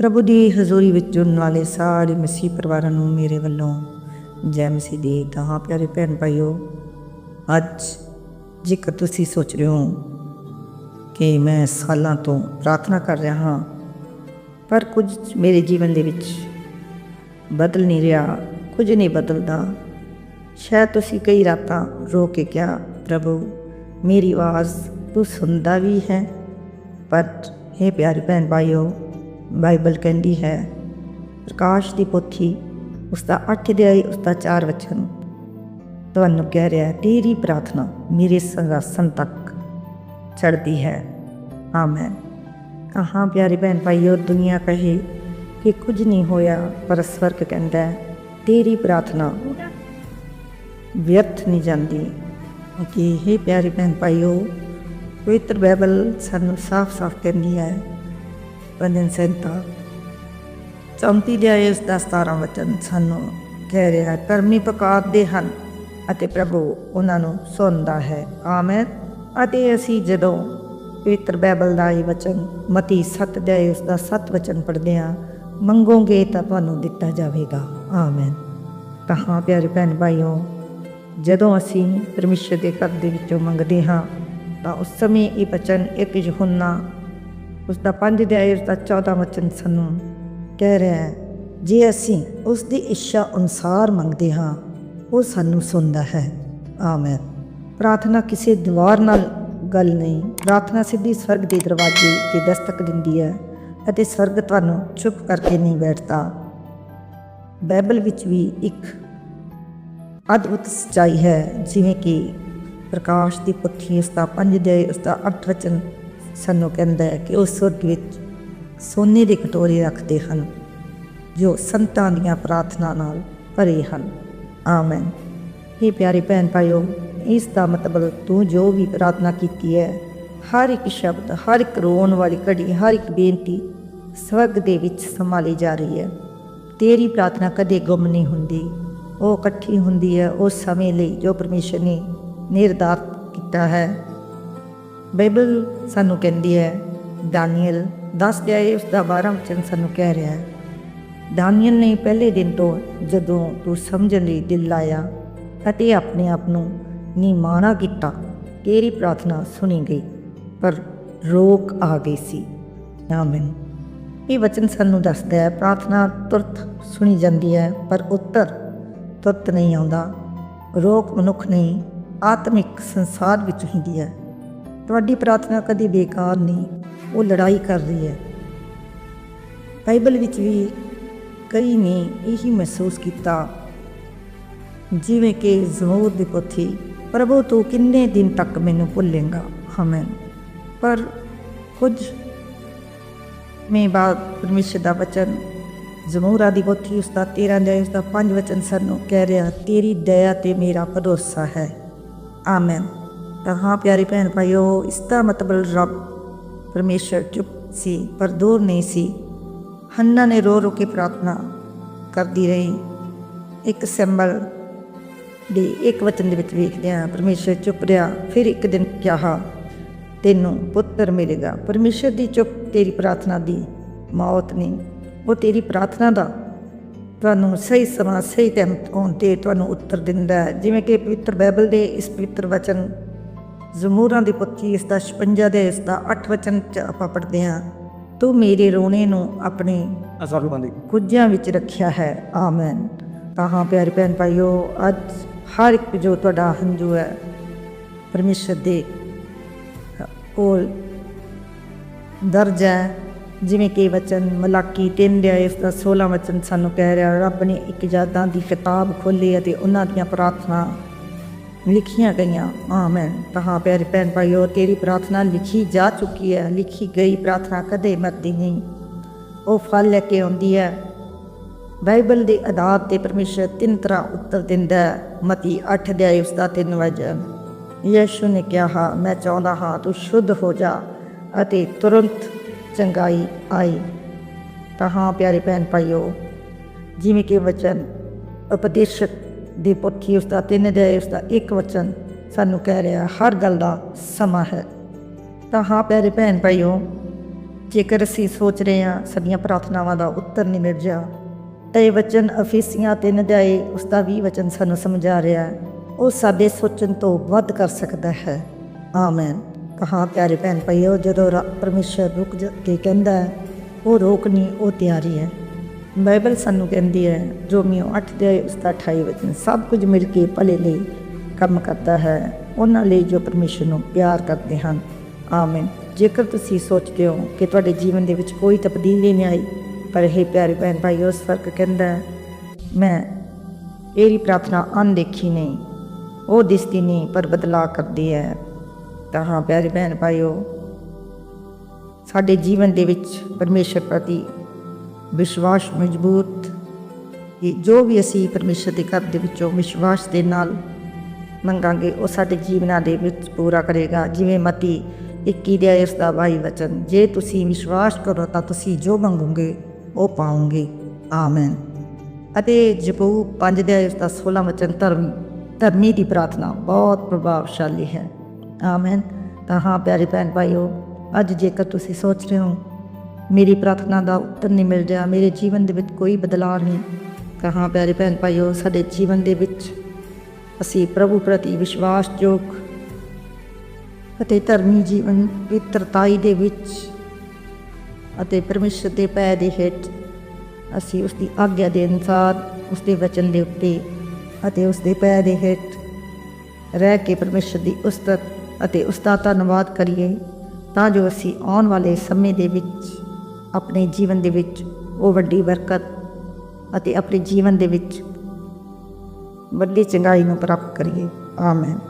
ਪ੍ਰਭੂ ਦੀ ਹਜ਼ੂਰੀ ਵਿੱਚ ਜੁੜਨ ਵਾਲੇ ਸਾਰੇ ਮਸੀਹ ਪਰਿਵਾਰਾਂ ਨੂੰ ਮੇਰੇ ਵੱਲੋਂ ਜੈ ਮਸੀਹ ਦੀ ਤਾਂ ਪਿਆਰੇ ਭੈਣ ਭਾਈਓ, ਅੱਜ ਜੇਕਰ ਤੁਸੀਂ ਸੋਚ ਰਹੇ ਹੋ ਕਿ ਮੈਂ ਸਾਲਾਂ ਤੋਂ ਪ੍ਰਾਰਥਨਾ ਕਰ ਰਿਹਾ ਹਾਂ, ਪਰ ਕੁਝ ਮੇਰੇ ਜੀਵਨ ਦੇ ਵਿੱਚ ਬਦਲ ਨਹੀਂ ਰਿਹਾ, ਕੁਝ ਨਹੀਂ ਬਦਲਦਾ, ਸ਼ਾਇਦ ਤੁਸੀਂ ਕਈ ਰਾਤਾਂ ਰੋ ਕੇ ਕਿਹਾ, ਪ੍ਰਭੂ, ਮੇਰੀ ਆਵਾਜ਼ ਤੂੰ ਸੁਣਦਾ ਵੀ ਹੈ, ਪਰ ਇਹ ਪਿਆਰੇ ਭੈਣ ਭਾਈਓ ਬਾਈਬਲ ਕਹਿੰਦੀ ਹੈ, ਪ੍ਰਕਾਸ਼ ਦੀ ਪੋਥੀ ਉਸ ਦਾ 8 ਅਧਿਆਇ ਉਸ ਦਾ 4 ਵਚਨ। ਤੁਹਾਨੂੰ ਕਹਿ ਰਿਹਾ ਤੇਰੀ ਪ੍ਰਾਰਥਨਾ ਮੇਰੇ ਸੰਗਾਸਨ ਤੱਕ ਚੜਦੀ ਹੈ। ਆਮੈਨ। ਕਹਾਂ ਪਿਆਰੇ ਭੈਣ ਭਾਈਓ, ਦੁਨੀਆ ਕਹੇ ਕਿ ਕੁਝ ਨਹੀਂ ਹੋਇਆ, ਪਰ ਸਵਰਗ ਕਹਿੰਦਾ ਤੇਰੀ ਪ੍ਰਾਰਥਨਾ ਵਿਅਰਥ ਨਹੀਂ ਜਾਂਦੀ। ਕਿ ਇਹ ਪਿਆਰੇ ਭੈਣ ਭਾਈਓ, ਪਵਿੱਤਰ ਬਾਈਬਲ ਸਾਨੂੰ ਸਾਫ਼-ਸਾਫ਼ ਕਹਿੰਦੀ ਹੈ ਭਜਨ ਸੰਤਾ। ਚੌਂਤੀ ਦੇ ਇਸ ਦਾ 17 ਵਚਨ ਸਾਨੂੰ ਕਹਿ ਰਿਹਾ ਹੈ ਕਰਮੀ ਪੁਕਾਰਦੇ ਹਨ ਅਤੇ ਪ੍ਰਭੂ ਉਹਨਾਂ ਨੂੰ ਸੁਣਦਾ ਹੈ। ਆਮੇਨ। ਅਤੇ ਅਸੀਂ ਜਦੋਂ ਪਵਿੱਤਰ ਬਾਈਬਲ ਦਾ ਇਹ ਵਚਨ ਮਤੀ 7 ਦੇ ਉਸ ਦਾ 7 ਵਚਨ ਪੜ੍ਹਦੇ ਹਾਂ, ਮੰਗੋਗੇ ਤਾਂ ਤੁਹਾਨੂੰ ਦਿੱਤਾ ਜਾਵੇਗਾ। ਆਮੇਨ। ਤਾਂ ਹਾਂ ਪਿਆਰੇ ਭੈਣ ਭਾਈਓ, ਜਦੋਂ ਅਸੀਂ ਪਰਮੇਸ਼ਰ ਦੇ ਘਰ ਦੇ ਵਿੱਚੋਂ ਮੰਗਦੇ ਹਾਂ, ਤਾਂ ਉਸ ਸਮੇਂ ਇਹ ਵਚਨ ਇੱਕ ਯਹੋਨਾ ਉਸ ਦਾ 5 ਦੇ ਉਸ ਦਾ 14 ਵਚਨ ਸਾਨੂੰ ਕਹਿ ਰਿਹਾ ਹੈ, ਜੇ ਅਸੀਂ ਉਸ ਦੀ ਇੱਛਾ ਅਨੁਸਾਰ ਮੰਗਦੇ ਹਾਂ, ਉਹ ਸਾਨੂੰ ਸੁਣਦਾ ਹੈ। ਆਮੇਨ। ਪ੍ਰਾਰਥਨਾ ਕਿਸੇ ਦੀਵਾਰ ਨਾਲ ਗੱਲ ਨਹੀਂ, ਪ੍ਰਾਰਥਨਾ ਸਿੱਧੀ ਸਵਰਗ ਦੇ ਦਰਵਾਜ਼ੇ ਤੇ ਦਸਤਕ ਦਿੰਦੀ ਹੈ ਅਤੇ ਸਵਰਗ ਤੁਹਾਨੂੰ ਚੁੱਪ ਕਰਕੇ ਨਹੀਂ ਬੈਠਦਾ। ਬਾਈਬਲ ਵਿੱਚ ਵੀ ਇੱਕ ਅਦਭੁਤ ਸਚਾਈ ਹੈ, ਜਿਵੇਂ ਕਿ ਪ੍ਰਕਾਸ਼ ਦੀ ਪੁੱਥੀ ਉਸ ਦਾ 5 ਦੇ ਉਸ ਦਾ 8 ਵਚਨ ਸਾਨੂੰ ਕਹਿੰਦਾ ਹੈ ਕਿ ਉਹ ਸੁਰਗ ਵਿੱਚ ਸੋਨੇ ਦੇ ਕਟੋਰੇ ਰੱਖਦੇ ਹਨ, ਜੋ ਸੰਤਾਂ ਦੀਆਂ ਪ੍ਰਾਰਥਨਾ ਨਾਲ ਭਰੇ ਹਨ। ਆਮੇਨ। ਇਹ ਪਿਆਰੇ ਭੈਣ ਭਾਈਓ, ਇਸ ਦਾ ਮਤਲਬ ਤੂੰ ਜੋ ਵੀ ਪ੍ਰਾਰਥਨਾ ਕੀਤੀ ਹੈ, ਹਰ ਇੱਕ ਸ਼ਬਦ, ਹਰ ਇੱਕ ਰੋਣ ਵਾਲੀ ਘੜੀ, ਹਰ ਇੱਕ ਬੇਨਤੀ ਸਵਰਗ ਦੇ ਵਿੱਚ ਸੰਭਾਲੀ ਜਾ ਰਹੀ ਹੈ। ਤੇਰੀ ਪ੍ਰਾਰਥਨਾ ਕਦੇ ਗੁੰਮ ਨਹੀਂ ਹੁੰਦੀ। ਉਹ ਇਕੱਠੀ ਹੁੰਦੀ ਹੈ ਉਸ ਸਮੇਂ ਲਈ ਜੋ ਪਰਮੇਸ਼ਰ ਨੇ ਨਿਰਧਾਰਤ ਕੀਤਾ ਹੈ। ਬਾਈਬਲ ਸਾਨੂੰ ਕਹਿੰਦੀ ਹੈ ਦਾਨੀਅਲ 10 ਅਧਿਆਇ ਉਸ ਦਾ 12 ਵਚਨ ਸਾਨੂੰ ਕਹਿ ਰਿਹਾ ਹੈ। ਦਾਨੀਅਲ ਨੇ ਪਹਿਲੇ ਦਿਨ ਤੋਂ ਜਦੋਂ ਤੂੰ ਸਮਝਣ ਲਈ ਦਿਲ ਲਾਇਆ ਅਤੇ ਆਪਣੇ ਆਪ ਨੂੰ ਨਿਮਾਣਾ ਕੀਤਾ, ਤੇਰੀ ਪ੍ਰਾਰਥਨਾ ਸੁਣੀ ਗਈ, ਪਰ ਰੋਕ ਆ ਗਈ ਸੀ। ਆਮੀਨ ਇਹ ਵਚਨ ਸਾਨੂੰ ਦੱਸਦਾ ਹੈ, ਪ੍ਰਾਰਥਨਾ ਤੁਰਤ ਸੁਣੀ ਜਾਂਦੀ ਹੈ, ਪਰ ਉੱਤਰ ਤੁਰਤ ਨਹੀਂ ਆਉਂਦਾ। ਰੋਕ ਮਨੁੱਖ ਨਹੀਂ, ਆਤਮਿਕ ਸੰਸਾਰ ਵਿੱਚ ਹੁੰਦੀ ਹੈ। ਤੁਹਾਡੀ ਪ੍ਰਾਰਥਨਾ ਕਦੀ ਬੇਕਾਰ ਨਹੀਂ, ਉਹ ਲੜਾਈ ਕਰ ਰਹੀ ਹੈ। ਬਾਈਬਲ ਵਿੱਚ ਵੀ ਕਈ ਨੇ ਇਹੀ ਮਹਿਸੂਸ ਕੀਤਾ, ਜਿਵੇਂ ਕਿ ਜ਼ਮੂਰ ਦੀ ਪੋਥੀ, ਪ੍ਰਭੂ, ਤੂੰ ਕਿੰਨੇ ਦਿਨ ਤੱਕ ਮੈਨੂੰ ਭੁੱਲੇਗਾ? ਆਮੇਨ। ਪਰ ਕੁਝ ਮੇ ਬਾਅਦ ਪਰਮੇਸ਼ਰ ਦਾ ਵਚਨ, ਜ਼ਮੂਰਾ ਦੀ ਪੋਥੀ, ਉਸ ਦਾ 13 ਦੇ ਉਸ ਦਾ 5 ਵਚਨ ਸਾਨੂੰ ਕਹਿ ਰਿਹਾ, ਤੇਰੀ ਦਇਆ ਤੇ ਮੇਰਾ ਭਰੋਸਾ ਹੈ। ਆਮੇਨ। ਤਾਂ ਹਾਂ ਪਿਆਰੇ ਭੈਣ ਭਾਈਓ, ਇਸ ਦਾ ਮਤਲਬ ਰੱਬ ਪਰਮੇਸ਼ਰ ਚੁੱਪ ਸੀ, ਪਰ ਦੂਰ ਨਹੀਂ ਸੀ। ਹੰਨਾ ਨੇ ਰੋ ਰੋ ਕੇ ਪ੍ਰਾਰਥਨਾ ਕਰਦੀ ਰਹੀ। ਇੱਕ ਸਿੰਬਲ ਦੇ ਇੱਕ ਵਚਨ ਦੇ ਵਿੱਚ ਵੇਖਦੇ ਹਾਂ ਪਰਮੇਸ਼ਰ ਚੁੱਪ ਰਿਹਾ। ਫਿਰ ਇੱਕ ਦਿਨ ਕਿਹਾ, ਤੈਨੂੰ ਪੁੱਤਰ ਮਿਲੇਗਾ। ਪਰਮੇਸ਼ਰ ਦੀ ਚੁੱਪ ਤੇਰੀ ਪ੍ਰਾਰਥਨਾ ਦੀ ਮੌਤ ਨਹੀਂ। ਉਹ ਤੇਰੀ ਪ੍ਰਾਰਥਨਾ ਦਾ ਤੁਹਾਨੂੰ ਸਹੀ ਸਮਾਂ, ਸਹੀ ਟਾਈਮ ਕੋਣ ਤੇ ਤੁਹਾਨੂੰ ਉੱਤਰ ਦਿੰਦਾ ਹੈ। ਜਿਵੇਂ ਕਿ ਪਵਿੱਤਰ ਬਾਈਬਲ ਦੇ ਇਸ ਪਵਿੱਤਰ ਵਚਨ ਜ਼ਮੂਰਾਂ ਦੀ ਪੁੱਥੀ ਇਸ ਦਾ 56 ਦੇ ਇਸ ਦਾ 8 ਵਚਨ ਚ ਆਪਾਂ ਪੜ੍ਹਦੇ ਹਾਂ, ਤੂੰ ਮੇਰੇ ਰੋਣੇ ਨੂੰ ਆਪਣੇ ਅਸਾਲੂ ਬੰਦੀ ਵਿੱਚ ਰੱਖਿਆ ਹੈ। ਆਮੇਨ। ਤਾਂ ਹਾਂ ਪਿਆਰੇ ਭੈਣ ਭਾਈਓ, ਅੱਜ ਹਰ ਇੱਕ ਜੋ ਤੁਹਾਡਾ ਹੰਝੂ ਹੈ, ਪਰਮੇਸ਼ਰ ਦੇ ਕੋਲ ਦਰਜ ਹੈ। ਜਿਵੇਂ ਕਿ ਵਚਨ, ਮਲਾਕੀ 3 ਦੇ ਇਸ ਦਾ 16 ਵਚਨ ਸਾਨੂੰ ਕਹਿ ਰਿਹਾ, ਰੱਬ ਨੇ ਇੱਕ ਯਾਦਾਂ ਦੀ ਕਿਤਾਬ ਖੋਲੀ ਅਤੇ ਉਹਨਾਂ ਦੀਆਂ ਪ੍ਰਾਰਥਨਾ ਲਿਖੀਆਂ ਗਈਆਂ। ਆਮੇਨ। ਤਾਂ ਹਾਂ ਪਿਆਰੇ ਭੈਣ ਭਾਈਓ, ਤੇਰੀ ਪ੍ਰਾਰਥਨਾ ਲਿਖੀ ਜਾ ਚੁੱਕੀ ਹੈ। ਲਿਖੀ ਗਈ ਪ੍ਰਾਰਥਨਾ ਕਦੇ ਮਰਦੀ ਨਹੀਂ। ਉਹ ਫਲ ਲੈ ਕੇ ਆਉਂਦੀ ਹੈ। ਬਾਈਬਲ ਦੇ ਆਧਾਰ ਤੇ ਪਰਮੇਸ਼ਰ ਤਿੰਨ ਤਰ੍ਹਾਂ ਉੱਤਰ ਦਿੰਦਾ ਹੈ। ਮਤੀ 8 ਅਧਿਆਇ, ਉਸ ਦਾ 3 ਵਚਨ। ਯਿਸੂ ਨੇ ਕਿਹਾ, ਮੈਂ ਚਾਹੁੰਦਾ ਹਾਂ ਤੂੰ ਸ਼ੁੱਧ ਹੋ ਜਾ ਅਤੇ ਤੁਰੰਤ ਚੰਗਾਈ ਆਈ। ਤਾਂ ਹਾਂ ਪਿਆਰੇ ਭੈਣ ਭਾਈਓ, ਜਿਵੇਂ ਕਿ ਵਚਨ ਉਪਦੇਸ਼ਕ ਦੀ ਪੁੱਥੀ ਉਸ ਦਾ 3 ਅਧਿਆਇ ਉਸ ਦਾ ਇੱਕ ਵਚਨ ਸਾਨੂੰ ਕਹਿ ਰਿਹਾ, ਹਰ ਗੱਲ ਦਾ ਸਮਾਂ ਹੈ। ਤਾਂ ਹਾਂ ਪਿਆਰੇ ਭੈਣ ਭਾਈਓ, ਜੇਕਰ ਅਸੀਂ ਸੋਚ ਰਹੇ ਹਾਂ ਸਾਡੀਆਂ ਪ੍ਰਾਰਥਨਾਵਾਂ ਦਾ ਉੱਤਰ ਨਹੀਂ ਮਿਲ ਰਿਹਾ, ਤਾਂ ਇਹ ਵਚਨ ਅਫੀਸੀਆਂ ਤਿੰਨ ਨਦਾਏ ਉਸ ਦਾ ਵੀ ਵਚਨ ਸਾਨੂੰ ਸਮਝਾ ਰਿਹਾ ਹੈ। ਉਹ ਸਾਡੇ ਸੋਚਣ ਤੋਂ ਵੱਧ ਕਰ ਸਕਦਾ ਹੈ। ਆਮੇਨ। ਕਹਾ ਪਿਆਰੇ ਭੈਣ ਭਾਈਓ, ਜਦੋਂ ਰਾ- ਪਰਮੇਸ਼ਰ ਰੁਕ ਜਾ ਕੇ ਕਹਿੰਦਾ ਹੈ, ਉਹ ਰੋਕ ਨਹੀਂ, ਉਹ ਤਿਆਰੀ ਹੈ। ਬਾਈਬਲ ਸਾਨੂੰ ਕਹਿੰਦੀ ਹੈ ਰੋਮੀਓ 8 ਦੇ ਉਸ ਦਾ 28 ਵਚਨ ਸਭ ਕੁਝ ਮਿਲ ਕੇ ਭਲੇ ਲਈ ਕੰਮ ਕਰਦਾ ਹੈ, ਉਹਨਾਂ ਲਈ ਜੋ ਪਰਮੇਸ਼ਰ ਨੂੰ ਪਿਆਰ ਕਰਦੇ ਹਨ। ਆਮੀਨ। ਜੇਕਰ ਤੁਸੀਂ ਸੋਚਦੇ ਹੋ ਕਿ ਤੁਹਾਡੇ ਜੀਵਨ ਦੇ ਵਿੱਚ ਕੋਈ ਤਬਦੀਲੀ ਨਹੀਂ ਆਈ, ਪਰ ਇਹ ਪਿਆਰੇ ਭੈਣ ਭਾਈ ਉਸ ਫ਼ਰਕ ਕਹਿੰਦਾ ਮੈਂ ਇਹਦੀ ਪ੍ਰਾਰਥਨਾ ਅਣਦੇਖੀ ਨਹੀਂ, ਉਹ ਦਿਸਦੀ ਨਹੀਂ, ਪਰ ਬਦਲਾ ਕਰਦੀ ਹੈ। ਤਾਂ ਹਾਂ ਪਿਆਰੇ ਭੈਣ ਭਾਈਓ, ਸਾਡੇ ਜੀਵਨ ਦੇ ਵਿੱਚ ਪਰਮੇਸ਼ਰ ਪ੍ਰਤੀ ਵਿਸ਼ਵਾਸ ਮਜ਼ਬੂਤ ਕਿ ਜੋ ਵੀ ਅਸੀਂ ਪਰਮੇਸ਼ਰ ਦੇ ਘਰ ਦੇ ਵਿੱਚੋਂ ਵਿਸ਼ਵਾਸ ਦੇ ਨਾਲ ਮੰਗਾਂਗੇ, ਉਹ ਸਾਡੇ ਜੀਵਨਾਂ ਦੇ ਵਿੱਚ ਪੂਰਾ ਕਰੇਗਾ। ਜਿਵੇਂ ਮਤੀ 21 ਦੇ ਇਸ ਦਾ ਬਾਈ ਵਚਨ, ਜੇ ਤੁਸੀਂ ਵਿਸ਼ਵਾਸ ਕਰੋ ਤਾਂ ਤੁਸੀਂ ਜੋ ਮੰਗੋਗੇ, ਉਹ ਪਾਓਗੇ। ਆਮੇਨ। ਅਤੇ ਜਪੂ 5 ਦੇ ਇਸ ਦਾ 16 ਵਚਨ, ਧਰਮ, ਧਰਮੀ ਦੀ ਪ੍ਰਾਰਥਨਾ ਬਹੁਤ ਪ੍ਰਭਾਵਸ਼ਾਲੀ ਹੈ। ਆਮੇਨ। ਤਾਂ ਹਾਂ, ਪਿਆਰੇ ਭੈਣ ਭਾਈਓ, ਅੱਜ ਜੇਕਰ ਤੁਸੀਂ ਸੋਚ ਰਹੇ ਹੋ ਮੇਰੀ ਪ੍ਰਾਰਥਨਾ ਦਾ ਉੱਤਰ ਨਹੀਂ ਮਿਲ ਰਿਹਾ, ਮੇਰੇ ਜੀਵਨ ਦੇ ਵਿੱਚ ਕੋਈ ਬਦਲਾਅ ਨਹੀਂ। ਕਹਾਂ ਪਿਆਰੇ ਭੈਣ ਭਾਈਓ, ਸਾਡੇ ਜੀਵਨ ਦੇ ਵਿੱਚ ਅਸੀਂ ਪ੍ਰਭੂ ਪ੍ਰਤੀ ਵਿਸ਼ਵਾਸਯੋਗ ਅਤੇ ਧਰਮੀ ਜੀਵਨ ਪਵਿੱਤਰਤਾਈ ਦੇ ਵਿੱਚ ਅਤੇ ਪਰਮੇਸ਼ਰ ਦੇ ਪੈ ਦੇ ਹੇਠ ਅਸੀਂ ਉਸ ਦੀ ਆਗਿਆ ਦੇ ਅਨੁਸਾਰ ਉਸ ਦੇ ਵਚਨ ਦੇ ਉੱਤੇ ਅਤੇ ਉਸ ਦੇ ਪੈ ਦੇ ਹੇਠ ਰਹਿ ਕੇ ਪਰਮੇਸ਼ਰ ਦੀ ਉਸਤਤ ਅਤੇ ਉਸ ਦਾ ਧੰਨਵਾਦ ਕਰੀਏ, ਤਾਂ ਜੋ ਅਸੀਂ ਆਉਣ ਵਾਲੇ ਸਮੇਂ ਦੇ ਵਿੱਚ ਆਪਣੇ ਜੀਵਨ ਦੇ ਵਿੱਚ ਉਹ ਵੱਡੀ ਬਰਕਤ ਅਤੇ ਆਪਣੇ ਜੀਵਨ ਦੇ ਵਿੱਚ ਵੱਡੀ ਚੰਗਾਈ ਨੂੰ ਪ੍ਰਾਪਤ ਕਰੀਏ। ਆਮੇਨ।